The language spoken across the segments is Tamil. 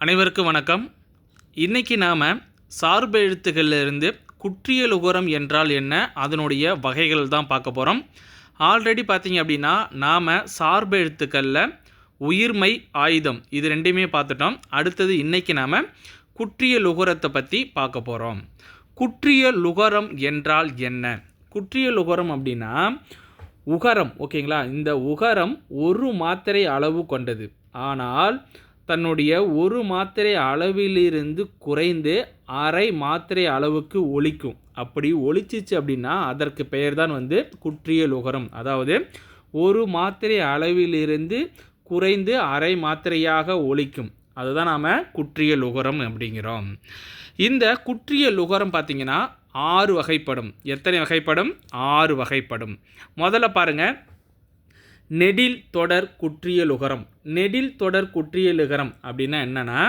அனைவருக்கும் வணக்கம். இன்றைக்கி நாம் சார்பு எழுத்துக்களிலிருந்து குற்றியல் உகரம் என்றால் என்ன அதனுடைய வகைகள் தான் பார்க்க போகிறோம் ஆல்ரெடி பார்த்தீங்க அப்படின்னா நாம் சார்பு எழுத்துக்களில் உயிர்மை ஆயுதம் இது ரெண்டையுமே பார்த்துட்டோம். அடுத்தது இன்றைக்கி நாம் குற்றிய லுகரத்தை பற்றி பார்க்க போகிறோம் குற்றிய லுகரம் என்றால் என்ன? குற்றிய லுகரம் அப்படின்னா உகரம் ஓகேங்களா? இந்த உகரம் ஒரு மாத்திரை அளவு கொண்டது. ஆனால் தன்னுடைய ஒரு மாத்திரை அளவிலிருந்து குறைந்து அரை மாத்திரை அளவுக்கு ஒழிக்கும் அப்படி ஒழிச்சிச்சு அப்படின்னா அதற்கு பெயர் தான் வந்து குற்றியல் உகரம். அதாவது ஒரு மாத்திரை அளவிலிருந்து குறைந்து அரை மாத்திரையாக ஒழிக்கும் அதுதான் நாம் குற்றியல் உகரம் அப்படிங்கிறோம். இந்த குற்றியல் உகரம் பார்த்திங்கன்னா ஆறு வகைப்படும். எத்தனை வகைப்படும்? ஆறு வகைப்படும். முதல்ல பாருங்கள் நெடில் தொடர் குற்றியலுகரம் நெடில் தொடர் குற்றியலுகரம் அப்படின்னா என்னன்னா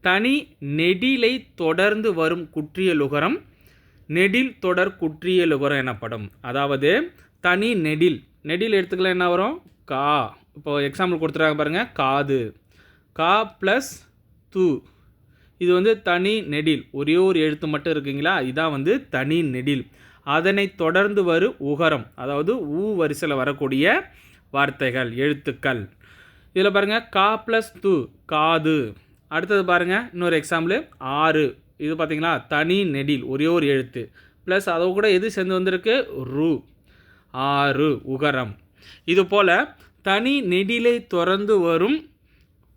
தனி நெடிலை தொடர்ந்து வரும் குற்றியலுகரம் நெடில் தொடர் குற்றியலுகரம் எனப்படும். அதாவது தனி நெடில். நெடில் எடுத்துக்கலாம் என்ன வரும்? கா. இப்போ எக்ஸாம்பிள் கொடுத்துருக்காங்க பாருங்கள் காது. கா ப்ளஸ் தூ. இது வந்து தனி நெடில். ஒரே ஒரு எழுத்து மட்டும் இருக்குங்களா? இதான் வந்து தனி நெடில். அதனை தொடர்ந்து வரும் உகரம். அதாவது ஊ வரிசையில் வரக்கூடிய வார்த்தைகள் எழுத்துக்கள். இதில் பாருங்கள் கா ப்ளஸ் து காது. அடுத்தது பாருங்கள் இன்னொரு எக்ஸாம்பிள் ஆறு. இது பார்த்தீங்களா தனி நெடில் ஒரே ஒரு எழுத்து. ப்ளஸ் அதை கூட எது சேர்ந்து வந்திருக்கு? ரு. ஆறு உகரம். இது போல் தனி நெடிலை தொடர்ந்து வரும்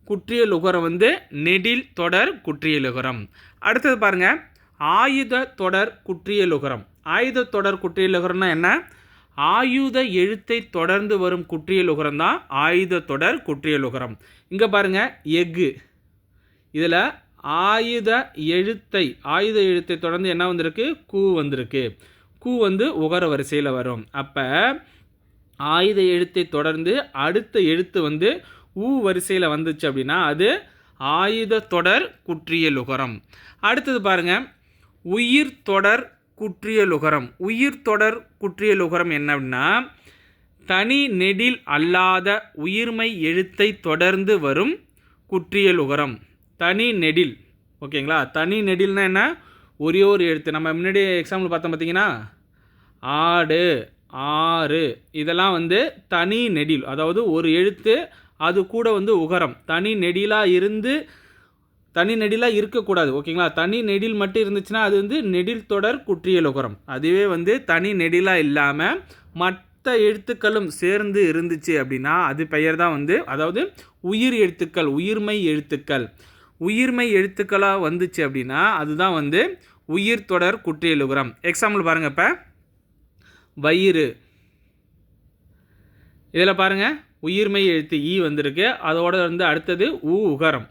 குற்றியல் உகரம் வந்து நெடில் தொடர் குற்றியல் உகரம். அடுத்தது பாருங்கள் ஆயுத தொடர் குற்றியல் உகரம். ஆயுத தொடர் குற்றியல் உகரம்னா என்ன? ஆயுத எழுத்தை தொடர்ந்து வரும் குற்றியல் உகரம் தான் ஆயுத தொடர் குற்றியல் உகரம். இங்கே பாருங்கள் எஃகு. இதில் ஆயுத எழுத்தை ஆயுத எழுத்தை தொடர்ந்து என்ன வந்திருக்கு? கூ வந்திருக்கு. கூ வந்து உகர வரிசையில் வரும். அப்போ ஆயுத எழுத்தை தொடர்ந்து அடுத்த எழுத்து வந்து ஊ வரிசையில் வந்துச்சு அப்படின்னா அது ஆயுத தொடர் குற்றியல் உகரம். அடுத்தது பாருங்கள் உயிர் தொடர் குற்றியலுகரம். உயிர் தொடர் குற்றியலுகரம் என்ன அப்படின்னா தனி நெடில் அல்லாத உயிர்மை எழுத்தை தொடர்ந்து வரும் குற்றியலுகரம். தனி நெடில். ஓகேங்களா? தனி நெடில்னா என்ன? ஒரே ஒரு எழுத்து. நம்ம முன்னாடி எக்ஸாம்பிள் பார்த்தோம் பார்த்தீங்கன்னா ஆடு ஆறு. இதெல்லாம் வந்து தனி நெடில். அதாவது ஒரு எழுத்து அது கூட வந்து உகரம். தனி நெடிலாக இருந்து தனி நெடிலாக இருக்கக்கூடாது ஓகேங்களா? தனி நெடில் மட்டும் இருந்துச்சுன்னா அது வந்து நெடில் தொடர் குற்றியல் உகரம் அதுவே வந்து தனி நெடிலாக இல்லாமல் மற்ற எழுத்துக்களும் சேர்ந்து இருந்துச்சு அப்படின்னா அது பெயர் தான் வந்து அதாவது உயிர் எழுத்துக்கள் உயிர்மை எழுத்துக்கள். உயிர்மை எழுத்துக்களாக வந்துச்சு அப்படின்னா அதுதான் வந்து உயிர் தொடர் குற்றியல் உகரம் எக்ஸாம்பிள் பாருங்கள் இப்போ. வயிறு. இதில் பாருங்கள் உயிர்மை எழுத்து ஈ வந்திருக்கு. அதோட வந்து அடுத்தது உ உகரம்.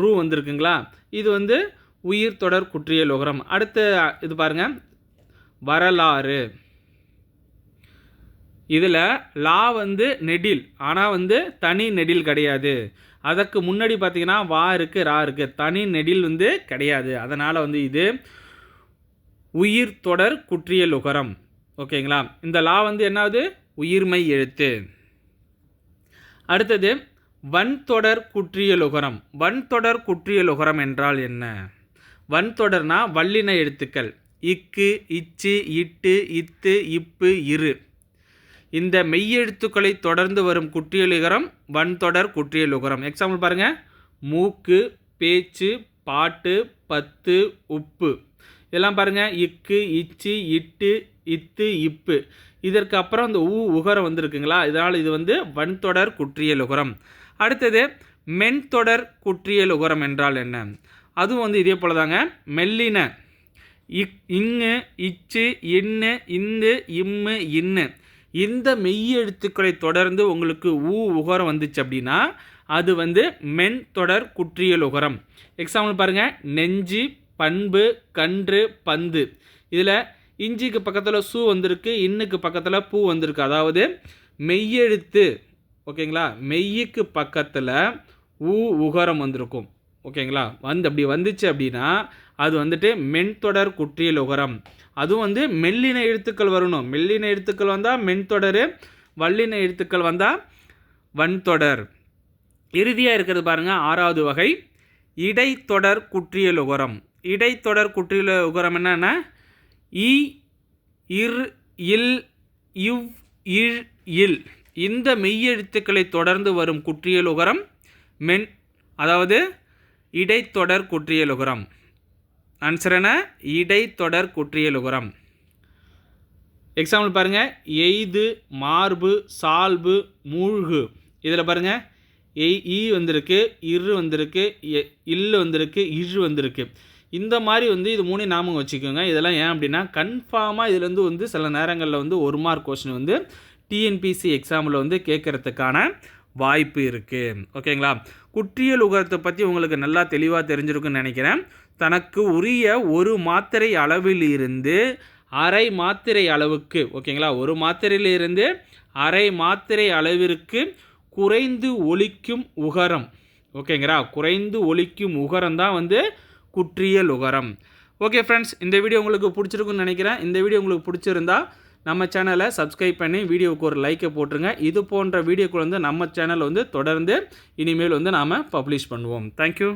ரூ வந்திருக்குங்களா? இது வந்து உயிர் தொடர் குற்றியல் உகரம். அடுத்த இது பாருங்கள் வரலாறு. இதில் லா வந்து நெடில். ஆனால் வந்து தனி நெடில் கிடையாது. அதற்கு முன்னாடி பார்த்தீங்கன்னா வா இருக்குது ரா இருக்குது தனி நெடில் வந்து கிடையாது. அதனால் வந்து இது உயிர் தொடர் குற்றியல் உகரம். ஓகேங்களா? இந்த லா வந்து என்னாவது? உயிர்மை எழுத்து. அடுத்தது வன்தொடர் குற்றியலுகரம் வன்தொடர் குற்றியலுகரம் என்றால் என்ன? வன்தொடர்னா வல்லின எழுத்துக்கள். இக்கு இச்சு இட்டு இத்து இப்பு இரு. இந்த மெய்யெழுத்துக்களை தொடர்ந்து வரும் குற்றியலுகரம் வன்தொடர் குற்றியலுகரம் எக்ஸாம்பிள் பாருங்கள் மூக்கு பேச்சு பாட்டு பத்து உப்பு. இதெல்லாம் பாருங்கள் இக்கு இச்சு இட்டு இத்து இப்பு. இதற்கு அப்புறம் இந்த ஊ உகரம் வந்திருக்குங்களா? இதனால் இது வந்து வன்தொடர் குற்றியலுகரம் அடுத்தது மென்தொடர் குற்றியல் உகரம் என்றால் என்ன? அதுவும் வந்து இதே போல தாங்க மெல்லின இக் இங்கு இச்சு இன்னு இந்து இம்மு இன்னு. இந்த மெய்யெழுத்துக்களை தொடர்ந்து உங்களுக்கு ஊ உகரம் வந்துச்சு அப்படின்னா அது வந்து மென் தொடர் குற்றியல் உகரம். எக்ஸாம்பிள் பாருங்கள் நெஞ்சு பண்பு கன்று பந்து. இதில் இஞ்சிக்கு பக்கத்தில் சூ வந்திருக்கு இன்னுக்கு பக்கத்தில் பூ வந்திருக்கு. அதாவது மெய்யெழுத்து ஓகேங்களா? மெய்யுக்கு பக்கத்தில் ஊ உகரம் வந்திருக்கும். ஓகேங்களா? வந்து அப்படி வந்துச்சு அப்படின்னா அது வந்துட்டு மென்தொடர் குற்றியல் உகரம். அதுவும் வந்து மெல்லின எழுத்துக்கள் வரணும். மெல்லின எழுத்துக்கள் வந்தால் மென்தொடர் வல்லின எழுத்துக்கள் வந்தால் வன்தொடர். இறுதியாக இருக்கிறது பாருங்கள் ஆறாவது வகை. இடைத்தொடர் குற்றியல் உகரம். இடைத்தொடர் குற்றியல் உகரம் என்னென்னா இ இர் இல் இவ் இழ் இல். இந்த மெய்யெழுத்துக்களை தொடர்ந்து வரும் குற்றியல் உகரம் மென் அதாவது இடைத்தொடர் குற்றியல் உகரம். ஆன்சர் என்ன? இடைத்தொடர் குற்றியல் உகரம். எக்ஸாம்பிள் பாருங்கள் எய்து மார்பு சால்பு மூழ்கு. இதில் பாருங்கள் எய் ஈ வந்திருக்கு இரு வந்திருக்கு எ- இல்லு வந்திருக்கு இழு வந்திருக்கு. இந்த மாதிரி வந்து இது மூணு ஞாபகம் வச்சுக்கோங்க. இதெல்லாம் ஏன் அப்படின்னா கன்ஃபார்மாக இதுலேருந்து வந்து சில நேரங்களில் வந்து ஒரு மார்க் கொஸ்டின் வந்து டிஎன்பிசி எக்ஸாமில் வந்து கேட்குறதுக்கான வாய்ப்பு இருக்குது ஓகேங்களா குற்றியல் உகரத்தை பற்றி உங்களுக்கு நல்லா தெளிவாக தெரிஞ்சிருக்குன்னு நினைக்கிறேன். தனக்கு உரிய ஒரு மாத்திரை அளவிலிருந்து அரை மாத்திரை அளவுக்கு ஓகேங்களா ஒரு மாத்திரையிலிருந்து அரை மாத்திரை அளவிற்கு குறைந்து ஒலிக்கும் உகரம் ஓகேங்களா குறைந்து ஒலிக்கும் உகரம் தான் வந்து குற்றியல் உகரம். ஓகே ஃப்ரெண்ட்ஸ் இந்த வீடியோ உங்களுக்கு பிடிச்சிருக்குன்னு நினைக்கிறேன். இந்த வீடியோ உங்களுக்கு பிடிச்சிருந்தா நம்ம சேனலை சப்ஸ்கிரைப் பண்ணி வீடியோவுக்கு ஒரு லைக்கை போட்டுருங்க. இது போன்ற வீடியோக்கள் வந்து நம்ம சேனல் வந்து தொடர்ந்து இனிமேல் வந்து நாம் பப்ளிஷ் பண்ணுவோம். தேங்க்யூ